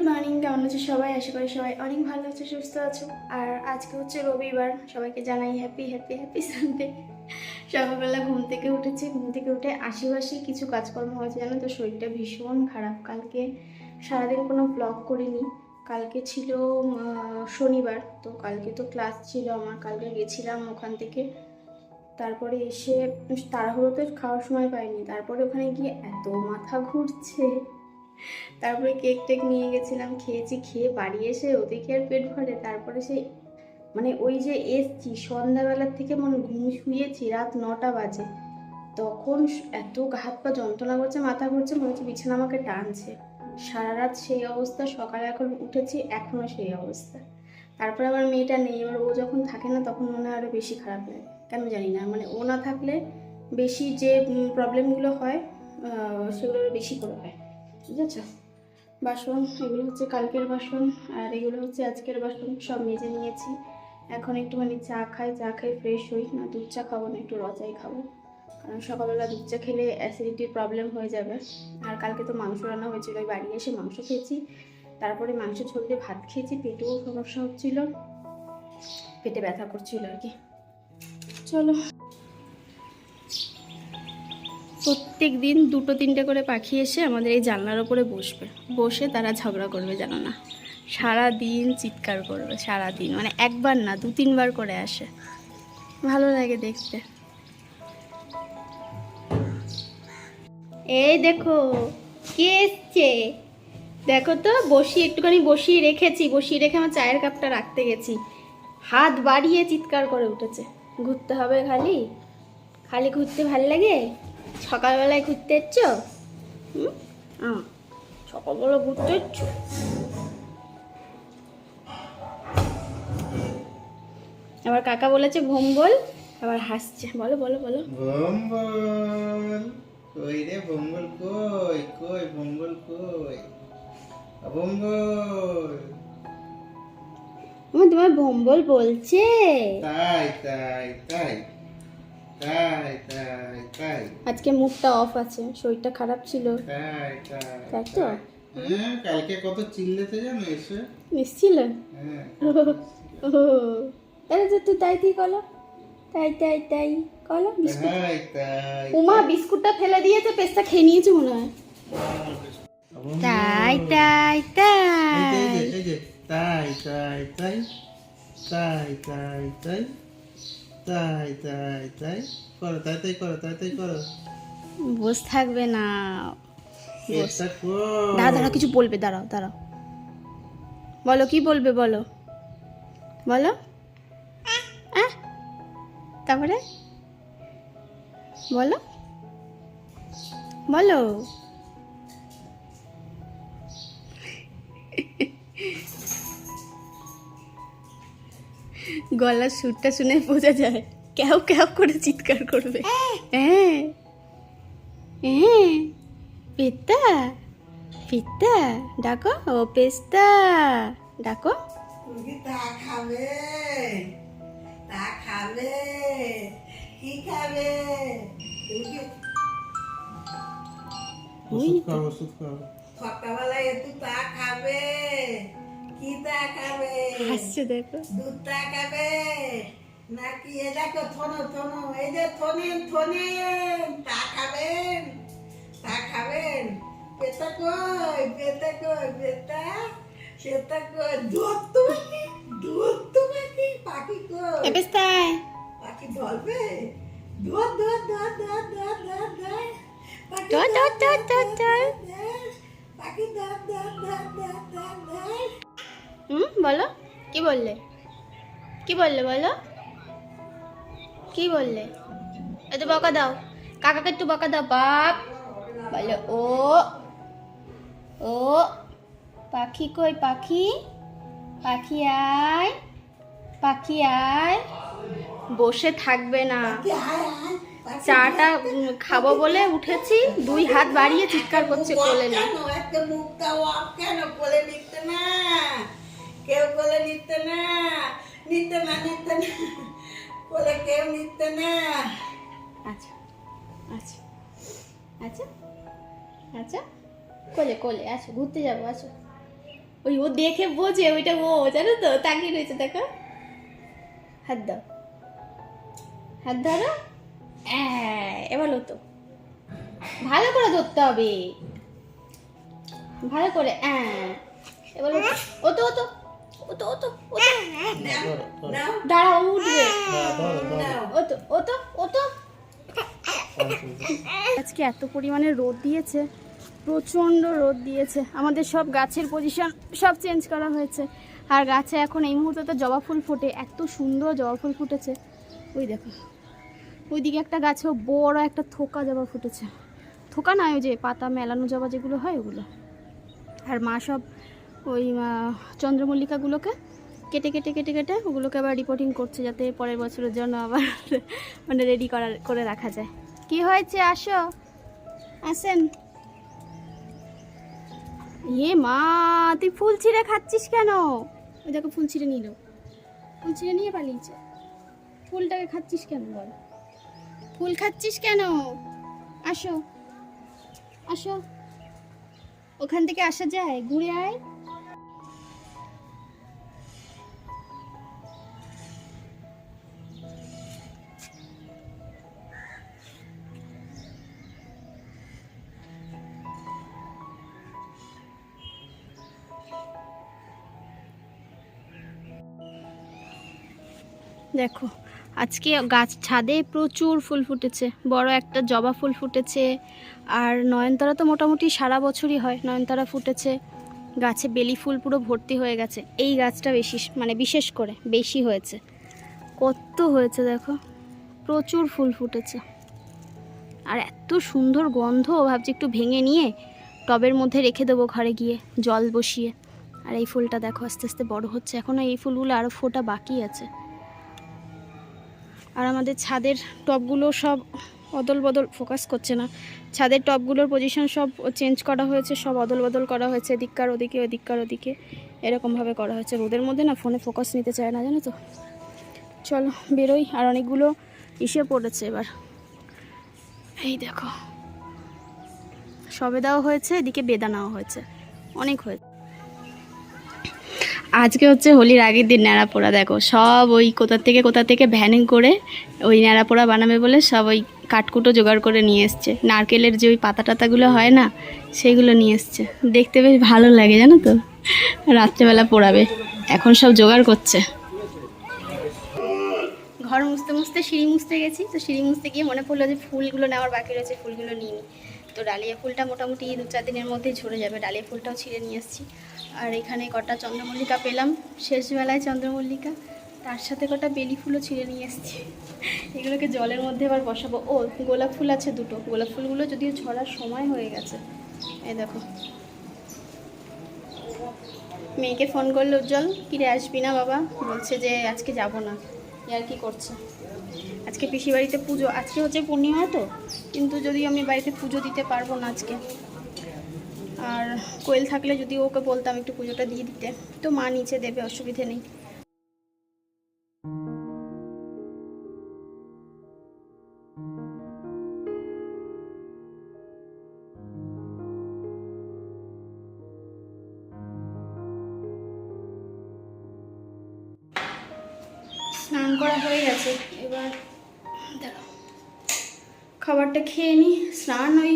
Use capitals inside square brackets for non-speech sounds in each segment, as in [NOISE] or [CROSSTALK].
Good morning কেমন আছো সবাই? আশা করি সবাই অনেক ভালো আছে, সুস্থ আছো। আর আজকে হচ্ছে রবিবার, সবাইকে জানাই হ্যাপি হ্যাপি হ্যাপি সানডে সকালবেলা ঘুম থেকে উঠেছি, ঘুম থেকে উঠে আশেপাশে কিছু কাজকর্ম হয়েছে, জানো তো? শরীরটা ভীষণ খারাপ। কালকে সারাদিন কোনো ব্লগ করিনি। কালকে ছিল শনিবার, তো কালকে তো ক্লাস ছিল আমার। কালকে গেছিলাম ওখান থেকে। তারপরে এসে তাড়াহুড়োতে খাওয়ার সময় পাইনি। তারপরে ওখানে গিয়ে এত মাথা ঘুরছে। তারপরে কেক টেক নিয়ে গেছিলাম, খেয়েছি, খেয়ে বাড়ি এসে ওদিকে আর পেট ভরে। তারপরে সেই মানে ওই যে এসছি, সন্ধ্যাবেলার থেকে মনে ঘুম শুয়েছি, রাত নটা বাজে। তখন এত হাত পা যন্ত্রণা করছে, মাথা ঘুরছে, মনে হচ্ছে বিছানা আমাকে টানছে। সারা রাত সেই অবস্থা, সকালে এখন উঠেছি এখনও সেই অবস্থা। তারপরে আমার মেয়েটা নেই, এবার ও যখন থাকে না, তখন মনে হয় আরও বেশি খারাপ লাগে। কেন জানি না মানে ও না থাকলে বেশি যে প্রবলেমগুলো হয় সেগুলো বেশি করে হয়। বুঝেছ? বাসন, এগুলো হচ্ছে কালকের বাসন, আর এগুলো হচ্ছে আজকের বাসন, সব মেজে নিয়েছি। এখন একটুখানি চা খাই চা খাই ফ্রেশ হই, না দুধ চা খাব, না একটু রচাই খাব। কারণ সকালবেলা দুধ চা খেলে অ্যাসিডিটির প্রবলেম হয়ে যাবে। আর কালকে তো মাংস রান্না হয়েছিল বাড়ি এসে মাংস খেয়েছি। তারপরে মাংস ঝোল ভাত খেয়েছি, পেটেও সমস্যা হচ্ছিল। পেটে ব্যথা করছিল আর কি। চলো। প্রত্যেক দিন দুটো তিনটে করে পাখি এসে আমাদের এই জানলার ওপরে বসবে। বসে তারা ঝগড়া করবে, জানো না? সারা দিন চিৎকার করবে সারা দিন মানে একবার না, দু তিনবার করে আসে। ভালো লাগে দেখতে। এই দেখো, কে এসছে? দেখো তো, বসিয়ে, একটুখানি বসিয়ে রেখেছি, বসিয়ে রেখে আমার চায়ের কাপটা রাখতে গেছি। হাত বাড়িয়ে চিৎকার করে উঠেছে। ঘুরতে হবে খালি? খালি ঘুরতে ভালো লাগে? সকালবেলায় ঘুরতে এসছ? হুম? সকালবেলা ঘুরতে এসছ? আবার কাকা বলেছে ভোম্বল আবার হাসছে। বলো বলো বলো। ভম্বল কই রে ভম্বল কই? কই ভম্বল কই? ভম্বল আমার তোমার ভোম্বল বলছে। তাই তাই তাই। তাই তাই তাই। আজকে মুখটা অফ আছে শরীরটা খারাপ ছিল। তাই তাই তাই। তো? হ্যাঁ কালকে কত চিল্লেতে জানো এসে? নিশ্চিল হ্যাঁ যে তুই তাই তুই কলো। তাই তাই তাই কলো বিস্কুট। তাই তাই উমা বিস্কুটটা ফেলে দিয়েছে পেস্তা খেয়ে নিয়েছে মনে হয়। তাই তাই তাই। তাই তাই তাই তাই তাই তাই। তাই তাই তাই? করো তাই তাই করো তাই তাই করো। বস থাকবে না। দাঁড়া দাঁড়া কিছু বলবে দাঁড়াও দাঁড়াও। বলো কি বলবে বলো? বলো। তারপরে? বলো। বলো। গলার সুরটা শুনে বোঝা যায় কেউ কেউ করে চিৎকার করবে। হ্যাঁ হ্যাঁ পিতা পিতা ডাকো ও পেস্তা ডাকো। তুমি তা খাবে তা খাবে কি খাবে? ওষুধ সকালবেলায় একটু তা খাবে। কি তা খাবে হাসছে দেখো দুধ তা খাবে নাকি এ দেখো থনো থনো এই যে থনেন থনেন তা খাবেন তা খাবেন পেতা কই পেতা কই পেতা পেতা কই দুধ তোমাকে দুধ তোমাকে পাখি কই পেস্তায় পাখি ধরবে ধর ধর ধর ধর ধর ধর ধর পাখি ধর, ধর, বলো। কি বললে? কি বললে বলো? কি বললে? একটু বকা দাও। কাকাকে একটু বকা দাও, বাপ। বলে, ও ও, পাখি কই, পাখি? পাখি আয় পাখি আয়। বসে থাকবে না। চাটা খাব বলে উঠেছি, দুই হাত বাড়িয়ে চিৎকার করছে কোলে না। কেউ কোলে নিতে না নিতে না নিতে না কোলে কেউ নিতে না। আচ্ছা আচ্ছা আচ্ছা আচ্ছা কোলে কোলে আচ্ছা ঘুরতে যাব আচ্ছা। ওই ও দেখে বোঝে, ওইটা ও, জানো তো, তাকিয়ে রয়েছে, দেখো। হাত দাও হাত ধরো। এবার তো ভালো করে ধরতে হবে। ভালো করে এবার ও তো ও তো ও তো ও তো ও তো ধরো, ধরো। নাও দাঁড়া ও উঠবে। ধরো, ধরো। নাও ও তো ও তো ও তো আজকে এত পরিমাণে রোদ দিয়েছে প্রচণ্ড রোদ দিয়েছে। আমাদের সব গাছের পজিশন সব চেঞ্জ করা হয়েছে। আর গাছে এখন এই মুহূর্তে তো জবা ফুল ফোটে এত সুন্দর জবা ফুল ফুটেছে। ওই দেখো ওইদিকে একটা গাছেও বড় একটা থোকা জবা ফুটেছে। থোকা নয় ওই যে পাতা মেলানো জবা যেগুলো হয় ওগুলো। আর মা সব ওই চন্দ্রমল্লিকাগুলোকে কেটে কেটে কেটে কেটে ওগুলোকে আবার রিপোর্টিং করছে যাতে পরের বছরের জন্য আবার [LAUGHS] মানে রেডি করা, করে রাখা যায়। কি হয়েছে? আসো। আসেন। এ মা, তুই ফুল ছিঁড়ে খাচ্ছিস কেন? ওই দেখো, ফুল ছিঁড়ে নিল। ফুল ছিঁড়ে নিয়ে পালিয়েছে। ফুলটাকে খাচ্ছিস কেন বল? ফুল খাচ্ছিস কেন? আসো। আসো। ওখান থেকে আসা যায়? ঘুরে আয়। দেখো, আজকে গাছ ছাদে প্রচুর ফুল ফুটেছে, বড় একটা জবা ফুল ফুটেছে, আর নয়নতারা তো মোটামুটি সারা বছরই হয়, নয়নতারা ফুটেছে, গাছে বেলি ফুল পুরো ভর্তি হয়ে গেছে, এই গাছটা বেশি মানে বিশেষ করে বেশি হয়েছে, কত হয়েছে দেখো, প্রচুর ফুল ফুটেছে, আর এত সুন্দর গন্ধ, ভাবছি একটু ভেঙে নিয়ে টবের মধ্যে রেখে দেবো ঘরে গিয়ে, জল বসিয়ে, আর এই ফুলটা দেখো আস্তে আস্তে বড় হচ্ছে এখনও এই ফুলগুলো আরও ফোটা বাকি আছে। আর আমাদের ছাদের টবগুলো সব অদল বদল ফোকাস করছে না। ছাদের টবগুলোর পজিশন সব চেঞ্জ করা হয়েছে, সব অদল বদল করা হয়েছে, এদিককার ওদিকে, ওদিককার ওদিকে। এরকমভাবে করা হয়েছে। রোদের মধ্যে না ফোনে ফোকাস নিতে চায় না, জানো তো। চলো, বেরোই। আর অনেকগুলো ইসে পড়েছে এবার। এই দেখো। সবেদাও হয়েছে, এদিকে বেদানাও হয়েছে। অনেক হয়েছে। আজকে হচ্ছে হোলির আগের দিন ন্যাড়া পোড়া, দেখো, সব ওই কোথা থেকে কোথা থেকে ভ্যানে করে ওই ন্যাড়া পোড়া বানাবে বলে সব ওই কাঠকুটো জোগাড় করে নিয়ে এসছে। নারকেলের যে ওই পাতা টাতাগুলো হয় না, সেগুলো নিয়ে এসছে। দেখতে বেশ ভালো লাগে, জানো তো? রাত্রেবেলা পোড়াবে। এখন সব জোগাড় করছে। ঘর মুছতে মুছতে সিঁড়ি মুছতে গেছি, তো সিঁড়ি মুছতে গিয়ে মনে পড়ল যে ফুলগুলো নেওয়ার বাকি রয়েছে, ফুলগুলো নিয়ে নিই তো ডালিয়া ফুলটা মোটামুটি দু চার দিনের মধ্যেই ঝরে যাবে। ডালিয়া ফুলটাও ছিঁড়ে নিয়ে এসেছি। আর এখানে কটা চন্দ্রমল্লিকা পেলাম। শেষবেলায় চন্দ্রমল্লিকা, তার সাথে কটা বেলি ফুলও ছিঁড়ে নিয়ে এসেছি। এগুলোকে জলের মধ্যে এবার বসাবো। ও, গোলাপ ফুল আছে দুটো। গোলাপ ফুলগুলো যদিও ছড়ার সময় হয়ে গেছে। এই দেখো। মেয়েকে ফোন করল, উজ্জ্বল, কিরে আসবি না বাবা? বলছে যে, আজকে যাব না। আর কি করছে? আজকে পিসি বাড়িতে পুজো, আজকে হচ্ছে পূর্ণিমা তো। কিন্তু যদি আমি বাড়িতে পুজো দিতে পারব না আজকে আর কোয়েল থাকলে যদি ওকে বলতাম একটু পুজোটা দিয়ে দিতে। তো মা নিচে দেবে, অসুবিধে নেই। স্নান করা হয়ে গেছে। এবার খাবারটা খেয়ে নিই স্নান ওই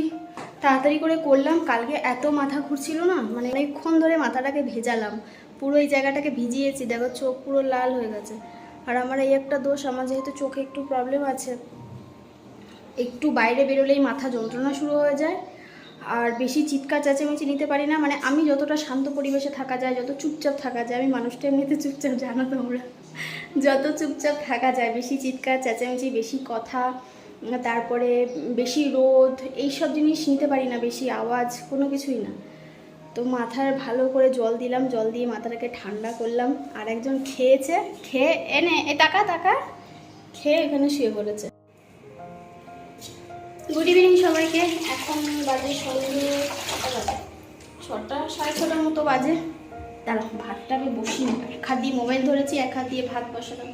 তাড়াতাড়ি করে করলাম, কালকে এত মাথা ঘুরছিল না মানে অনেকক্ষণ ধরে মাথাটাকে ভেজালাম, পুরো এই জায়গাটাকে ভিজিয়েছি, দেখো চোখ পুরো লাল হয়ে গেছে। আর আমার এই একটা দোষ, আমার যেহেতু চোখে একটু প্রবলেম আছে, একটু বাইরে বেরোলেই মাথা যন্ত্রণা শুরু হয়ে যায়, আর বেশি চিৎকার চেঁচামেচি নিতে পারি না মানে আমি যতটা শান্ত পরিবেশে থাকা যায়, যত চুপচাপ থাকা যায়, আমি মানুষটা এমনিতে চুপচাপ জানো তোমরা, যত চুপচাপ থাকা যায়, বেশি চিৎকার, চেঁচামেচি, বেশি কথা তারপরে বেশি রোদ, এইসব জিনিস নিতে পারি না, বেশি আওয়াজ, কোনো কিছুই না। তো মাথার ভালো করে জল দিলাম, জল দিয়ে মাথাটাকে ঠান্ডা করলাম। আর একজন খেয়েছে, খেয়ে এনে এ টাকা টাকা খেয়ে এখানে শুয়ে পড়েছে। গুড ইভিনিং সবাইকে, এখন বাজে সন্ধ্যে ছটা, সাড়ে ছটার মতো বাজে। দাঁড়াও, ভাতটা আমি বসিয়ে নেব এক হাত দিয়ে মোবাইল ধরেছি, এক হাত দিয়ে ভাত বসালাম।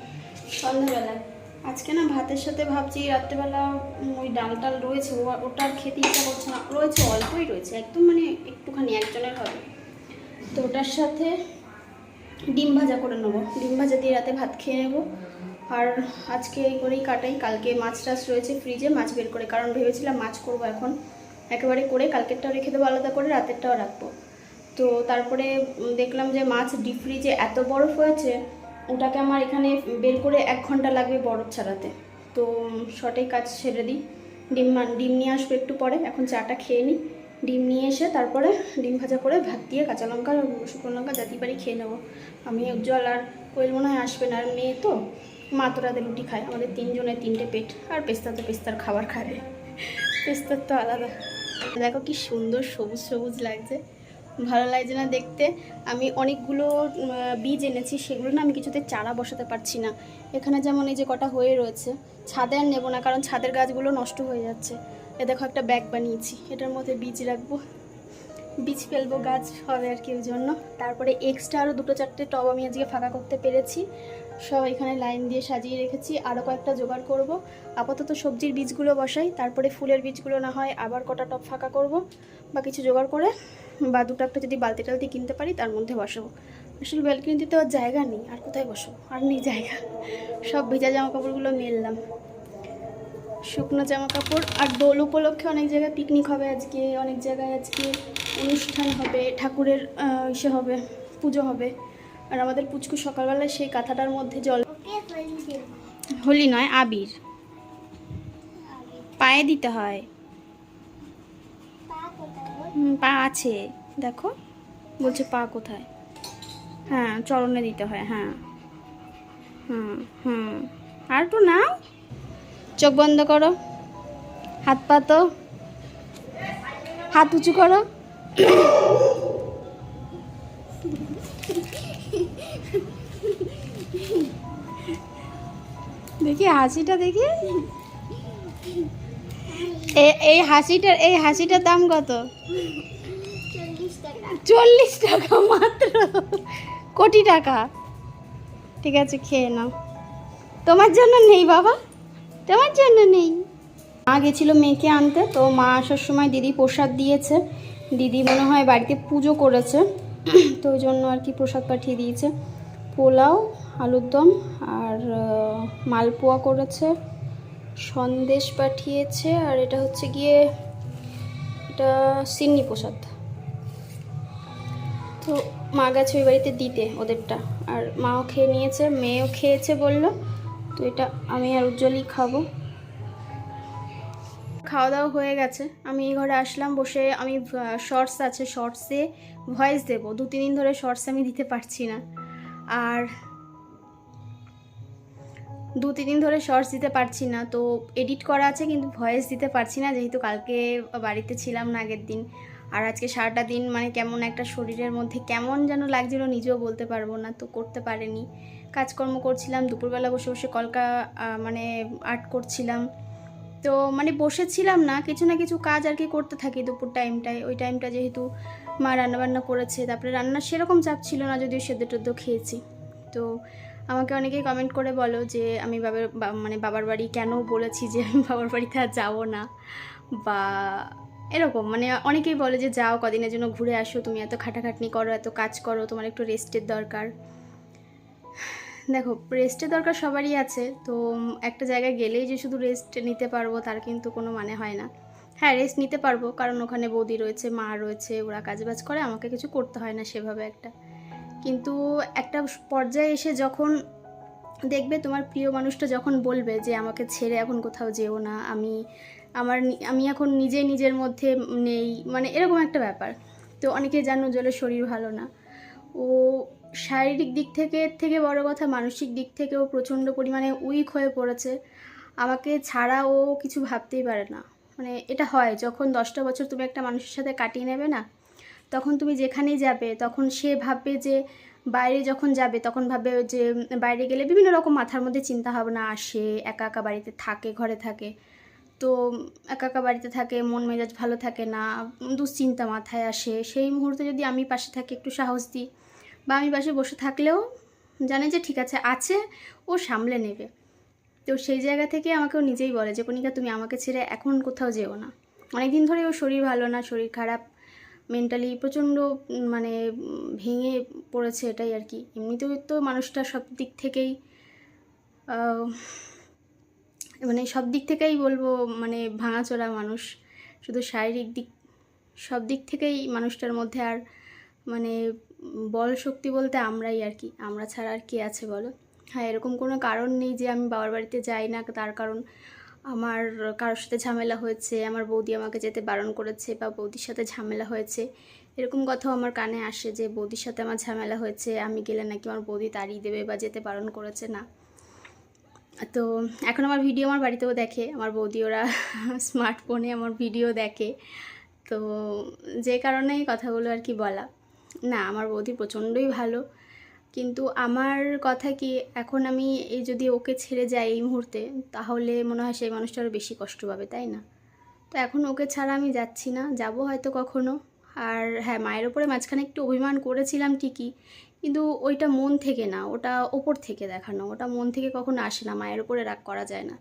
সন্ধ্যাবেলায় আজকে না ভাতের সাথে ভাবছি রাত্রেবেলা ওই ডাল টাল রয়েছে, ও- ওটা আর খেতে ইচ্ছা করছে না। রয়েছে, অল্পই রয়েছে, একদম মানে একটুখানি, একজনের হবে। তো ওটার সাথে ডিম ভাজা করে নেব। ডিম ভাজা দিয়ে রাতে ভাত খেয়ে নেব। আর আজকে এই করেই কাটাই। কালকে মাছ টাছ রয়েছে ফ্রিজে মাছ বের করে, কারণ ভেবেছিলাম মাছ করব এখন। একেবারে করে কালকেরটাও রেখে দেবো আলাদা করে, রাতেরটাও রাখব। তো তারপরে দেখলাম যে মাছ ডিপ ফ্রিজে এত বরফ হয়েছে ওটাকে আমার এখানে বের করে এক ঘণ্টা লাগবে বরফ ছাড়াতে। তো শর্টেই কাজ ছেড়ে দিই। ডিম ডিম নিয়ে আসব একটু পরে, এখন চাটা খেয়ে নিই। ডিম নিয়ে এসে তারপরে ডিম ভাজা করে ভাত দিয়ে কাঁচা লঙ্কা শুকনো লঙ্কা জাতি পারি খেয়ে নেব। আমি উজ্জ্বল আর কোয়েল মনে হয় আসবে না, আর মেয়ে তো। মা তো রাতে রুটি খায়, আমাদের তিনজনের তিনটে পেট, আর পেস্তা তো পেস্তার খাবার খাবে পেস্তার তো আলাদা। দেখো কি সুন্দর সবুজ সবুজ লাগছে। ভালো লাগছে না দেখতে। আমি অনেকগুলো বীজ এনেছি, সেগুলো না আমি কিছুতে চারা বসাতে পারছি না। এখানে যেমন এই যে কটা হয়ে রয়েছে, ছাদে আর নেব না, কারণ ছাদের গাছগুলো নষ্ট হয়ে যাচ্ছে। এ দেখো একটা ব্যাগ বানিয়েছি, এটার মধ্যে বীজ রাখব। বীজ ফেলব, গাছ হবে আর কি ওই জন্য। তারপরে এক্সট্রা আরও দুটো চারটে টব আমি আজকে ফাঁকা করতে পেরেছি। সব এখানে লাইন দিয়ে সাজিয়ে রেখেছি আরও কয়েকটা জোগাড় করব। আপাতত সবজির বীজগুলো বসাই, তারপরে ফুলের বীজগুলো না হয় আবার কটা টব ফাঁকা করব, বা কিছু জোগাড় করে বা দুটো একটা যদি বালতি টালতি কিনতে পারি তার মধ্যে বসাবো। আসলে ব্যালকনিতে তো আর জায়গা নেই আর কোথায় বসবো? আর নেই জায়গা। সব ভেজা জামা কাপড়গুলো মেললাম। শুকনো জামা কাপড় আর দোল উপলক্ষে অনেক জায়গায় পিকনিক হবে আজকে অনেক জায়গায় আজকে অনুষ্ঠান হবে ঠাকুরের ইসে হবে পুজো হবে। আর আমাদের পুচকু সকালবেলায় সেই কাঁথাটার মধ্যে জল হোলি নয় আবির। পায়ে দিতে হয়। পা আছে। দেখো। বলছে পা কোথায়? হ্যাঁ চরণে দিতে হয় হ্যাঁ। হুম হুম। আর একটু নাও। চোখ বন্ধ করো। হাত পাতো হাত উঁচু করো। দেখি হাসিটা দেখি। এই হাসিটার এই হাসিটার দাম কত? চল্লিশ টাকা মাত্র। কোটি টাকা। ঠিক আছে, খেয়ে নাও। তোমার জন্য নেই, বাবা। তোমার জন্য নেই। মা গেছিল মেয়েকে আনতে, তো মা আসার সময় দিদি প্রসাদ দিয়েছে। দিদি মনে হয় বাড়িতে পুজো করেছে, তো ওই জন্য আর কি প্রসাদ পাঠিয়ে দিয়েছে। পোলাও, আলুর দম আর মালপোয়া করেছে। সন্দেশ পাঠিয়েছে, আর এটা হচ্ছে গিয়ে এটা সিন্নি প্রসাদ। তো মা গেছে ওই বাড়িতে দিতে ওদেরটা। আর মাও খেয়ে নিয়েছে, মেয়েও খেয়েছে বলল, তো এটা আমি আর উজ্জ্বলই খাব। খাওয়া দাওয়া হয়ে গেছে। আমি এই ঘরে আসলাম, বসে আমি শর্টস আছে শর্টসে ভয়েস দেবো। দু তিন দিন ধরে শর্টস আমি দিতে পারছি না। আর দু, তিন দিন ধরে শর্টস দিতে পারছি না। তো এডিট করা আছে কিন্তু ভয়েস দিতে পারছি না। যেহেতু কালকে বাড়িতে ছিলাম না আগের দিন। আর আজকে সারাটা দিন মানে কেমন একটা শরীরের মধ্যে কেমন যেন লাগছিল নিজেও বলতে পারব না। তো করতে পারেনি। কাজকর্ম করছিলাম, দুপুরবেলা বসে বসে কলকা মানে আর্ট করছিলাম। তো মানে বসেছিলাম না, কিছু না কিছু কাজ আর কি করতে থাকি দুপুর টাইমটায় ওই টাইমটা যেহেতু মা রান্নাবান্না করেছে, তারপরে রান্নার সেরকম চাপ ছিল না, যদিও সেদ্ধ টেদ্ধ খেয়েছি। তো আমাকে অনেকেই কমেন্ট করে বলো যে, আমি বাবার মানে বাবার বাড়ি কেন বলেছি যে, আমি বাবার বাড়িতে আর যাব না? বা এরকম মানে অনেকেই বলে যে, যাও, কদিনের জন্য ঘুরে আসো, তুমি এত খাটাখাটনি করো, এত কাজ করো, তোমার একটু রেস্টের দরকার। দেখো রেস্টের দরকার সবারই আছে, তো একটা জায়গায় গেলেই যে শুধু রেস্ট নিতে পারব, তার কিন্তু কোনো মানে হয় না। হ্যাঁ রেস্ট নিতে পারব, কারণ ওখানে বৌদি রয়েছে, মা রয়েছে, ওরা কাজবাজ করে, আমাকে কিছু করতে হয় না সেভাবে একটা। কিন্তু একটা পর্যায়ে এসে যখন দেখবে তোমার প্রিয় মানুষটা যখন বলবে যে আমাকে ছেড়ে এখন কোথাও যেও না, আমি, আমার আমি এখন নিজে নিজের মধ্যে নেই মানে এরকম একটা ব্যাপার। তো অনেকে জানো জলের শরীর ভালো না। ও শারীরিক দিক থেকে থেকে বড় কথা মানসিক দিক থেকেও প্রচণ্ড পরিমাণে উইক হয়ে পড়েছে। আমাকে ছাড়া ও কিছু ভাবতেই পারে না। মানে এটা হয়, যখন দশটা বছর তুমি একটা মানুষের সাথে কাটিয়ে নেবে না তখন তুমি যেখানেই যাবে, তখন সে ভাববে যে বাইরে যখন যাবে, তখন ভাববে যে বাইরে গেলে বিভিন্ন রকম মাথার মধ্যে চিন্তা ভাবনা আসে, একা একা বাড়িতে থাকে, ঘরে থাকে। তো একা একা বাড়িতে থাকে, মন মেজাজ ভালো থাকে না, দুশ্চিন্তা মাথায় আসে। সেই মুহূর্তে যদি আমি পাশে থাকি, একটু সাহস দিই বা আমি পাশে বসে থাকলেও জানে যে ঠিক আছে আছে, ও সামলে নেবে। তো সেই জায়গা থেকে আমাকেও নিজেই বলে যে, কণিকা, তুমি আমাকে ছেড়ে এখন কোথাও যেও না। অনেক দিন ধরে ওর শরীর ভালো না, শরীর খারাপ। মেন্টালি প্রচণ্ড মানে ভেঙে পড়েছে এটাই আর কি। এমনিতেও তো মানুষটা সব দিক থেকেই মানে সব দিক থেকেই বলব মানে ভাঙাচোরা মানুষ। শুধু শারীরিক দিক, সব দিক থেকেই মানুষটার মধ্যে আর মানে বল শক্তি বলতে আমরাই আর কি। আমরা ছাড়া আর কে আছে বলো? হ্যাঁ এরকম কোনো কারণ নেই যে আমি বাবার বাড়িতে যাই না, তার কারণ আমার কারোর সাথে ঝামেলা হয়েছে, আমার বৌদি আমাকে যেতে বারণ করেছে বা বৌদির সাথে ঝামেলা হয়েছে, এরকম কথাও আমার কানে আসে যে বৌদির সাথে আমার ঝামেলা হয়েছে, আমি গেলে নাকি আমার বৌদি তাড়িয়ে দেবে বা যেতে বারণ করেছে না। তো এখন আমার ভিডিও আমার বাড়িতেও দেখে, আমার বৌদি ওরা [LAUGHS] স্মার্টফোনে আমার ভিডিও দেখে। তো যে কারণে কথাগুলো আর কি বলা। না, আমার বৌদি প্রচণ্ডই ভালো। কিন্তু আমার কথা কি এখন আমি এই যদি ওকে ছেড়ে যাই এই মুহূর্তে, তাহলে মনে হয় সেই মানুষটা আরও বেশি কষ্ট পাবে, তাই না? তো এখন ওকে ছাড়া আমি যাচ্ছি না, যাব হয়তো কখনো। আর হ্যাঁ মায়ের ওপরে মাঝখানে একটু অভিমান করেছিলাম ঠিকই, কিন্তু ওইটা মন থেকে না, ওটা ওপর থেকে দেখানো, ওটা মন থেকে কখনো আসে না, মায়ের ওপরে রাগ করা যায় না।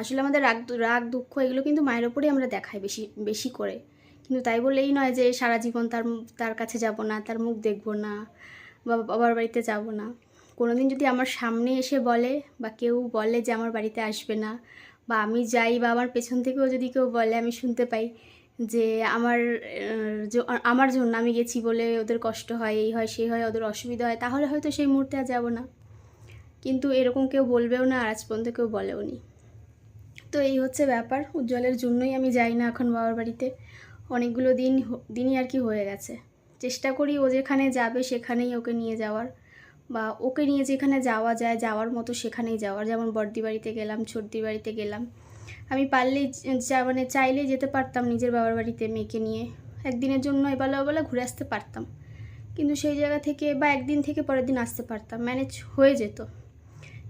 আসলে আমাদের রাগ রাগ, দুঃখ এগুলো কিন্তু মায়ের ওপরেই আমরা দেখাই বেশি বেশি করে। কিন্তু তাই বলেই নয় যে সারা জীবন তার তার কাছে যাব না, তার মুখ দেখব না। বা বাবার বাড়িতে যাব না। কোনো দিন যদি আমার সামনে এসে বলে বা কেউ বলে যে আমার বাড়িতে আসবে না, বা আমি যাই বা আমার পেছন থেকেও যদি কেউ বলে, আমি শুনতে পাই যে আমার আমার জন্য আমি গেছি বলে ওদের কষ্ট হয়, এই হয়, সেই হয়, ওদের অসুবিধা হয়, তাহলে হয়তো সেই মুহূর্তে আর যাব না। কিন্তু এরকম কেউ বলবেও না, আর আজ পর্যন্ত কেউ বলেও নি। তো এই হচ্ছে ব্যাপার, উজ্জ্বলের জন্যই আমি যাই না এখন বাবার বাড়িতে। অনেকগুলো দিন দিনই আর কি হয়ে গেছে। চেষ্টা করি ও যেখানে যাবে সেখানেই ওকে নিয়ে যাওয়ার। বা ওকে নিয়ে যেখানে যাওয়া যায়, যাওয়ার মতো সেখানেই যাওয়ার। যেমন বর্দি বাড়িতে গেলাম ছোটদি বাড়িতে গেলাম। আমি পারলেই মানে চাইলেই যেতে পারতাম নিজের বাবার বাড়িতে মেয়েকে নিয়ে। একদিনের জন্য এবেলা ওবেলা ঘুরে আসতে পারতাম। কিন্তু সেই জায়গা থেকে বা একদিন থেকে পরের দিন আসতে পারতাম, ম্যানেজ হয়ে যেত।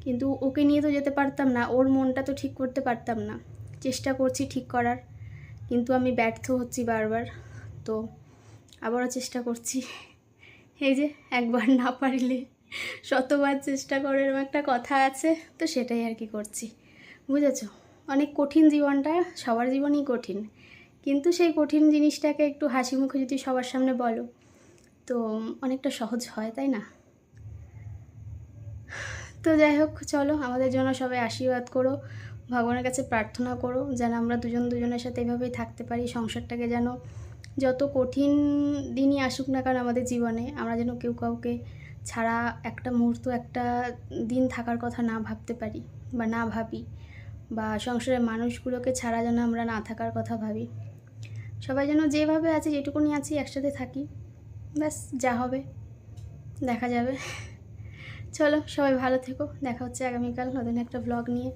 কিন্তু ওকে নিয়ে তো যেতে পারতাম না, ওর মনটা তো ঠিক করতে পারতাম না। চেষ্টা করছি ঠিক করার, কিন্তু আমি ব্যর্থ হচ্ছি বারবার। তো আবারও চেষ্টা করছি। এই যে, একবার না পারিলে শতবার চেষ্টা করে এরকম একটা কথা আছে, তো সেটাই আর কি করছি। বুঝেছ? অনেক কঠিন জীবনটা, সবার জীবনই কঠিন। কিন্তু সেই কঠিন জিনিসটাকে একটু হাসি মুখে যদি সবার সামনে বলো, তো অনেকটা সহজ হয়, তাই না? তো যাই হোক, চলো, আমাদের জন্য সবাই আশীর্বাদ করো, ভগবানের কাছে প্রার্থনা করো, যেন আমরা দুজন দুজনের সাথে এভাবেই থাকতে পারি, সংসারটাকে যেন যত কঠিন দিনই আসুক না কারণ আমাদের জীবনে, আমরা যেন কেউ কাউকে ছাড়া একটা মুহূর্ত, একটা দিন থাকার কথা না ভাবতে পারি বা না ভাবি বা সংসারের মানুষগুলোকে ছাড়া যেন আমরা না থাকার কথা ভাবি। সবাই যেন যেভাবে আছে, যেটুকুনি আছি, একসাথে থাকি। ব্যাস, যা হবে, দেখা যাবে। চলো, সবাই ভালো থেকো। দেখা হচ্ছে আগামীকাল নতুন একটা ব্লগ নিয়ে।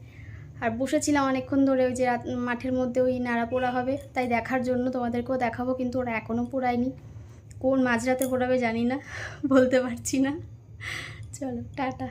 আর বসেছিলাম অনেকক্ষণ ধরে ওই যে মাঠের মধ্যে ওই নাড়া পোড়া হবে, তাই দেখার জন্য তোমাদেরকেও দেখাবো, কিন্তু ওরা এখনও পোড়ায়নি। কোন মাঝরাতে পোড়াবে জানি না, বলতে পারছি না। চলো, টাটা।